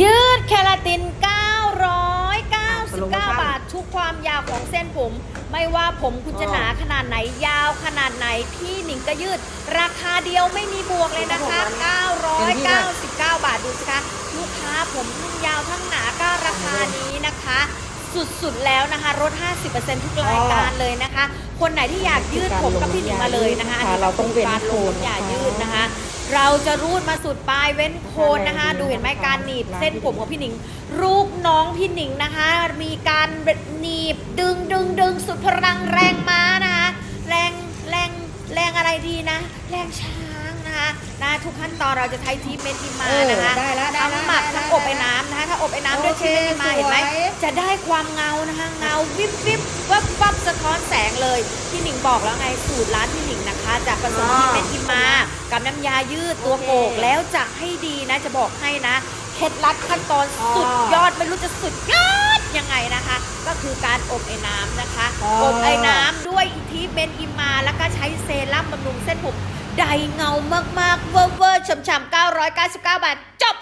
ยืดเคราติน 999 บาท ทุกความยาวของเส้นผม ไม่ว่าผมคุณจะหนาขนาดไหนยาวขนาดไหน พี่หนิงก็ยืด ราคาเดียวไม่มีบวกเลยนะคะ 999 บาทดูสิคะ ลูกค้าผมทั้งยาวทั้งหนาก็ราคานี้นะคะ สุดๆแล้วนะคะลด50%ทุกรายการเลยนะคะ คนไหนที่อยากยืดผมกับพี่หนิงมาเลยนะคะอันนี้เราต้องเว้นการลโคนงอย่านะคะยืดนะคะ เราจะรูดมาสุดปลายเว้นโคนนะคะ ดูเห็นไหมการหนีบเส้นผมของพี่หนิงรูปน้องพี่หนิงนะคะ มีการหนีบดึงดึงดึงสุดพลังแรงม้านะคะ แรงแรงแรงอะไรดีนะ แรงช้างนะคะนะทุกขั้นตอนเราจะใช้ทีเมนต์ที่มานะคะเออได้แล้วได้ทั้งแล้วหมักได้แล้วทั้งอบไอ้น้ำนะคะถ้าอบไอ้น้ำด้วยโอเคทีเมนต์ที่มาเห็นไหมสวยจะได้ความเงานะคะเงาวิบวิบวับวับสะท้อนแสงเลยพี่หนิงบอกแล้วไงสูตรร้านพี่หนิงนะคะ จะผสมทีเมนต์ที่มา กับน้ำยายืดตัวโกกแล้วจะให้ดีนะจะบอกให้นะเคล็ดลับขั้นตอนสุดยอดไม่รู้จะสุดยอดยังไงนะคะ ก็คือการอบไอ้น้ำนะคะอ๋ออบไอ้น้ำด้วยทีเมนต์อิมา แล้วก็ใช้เซรั่มบำรุงเส้นผมใดเงามากๆเวอร์เวอร์ฉ่ำๆ999 บาท จบ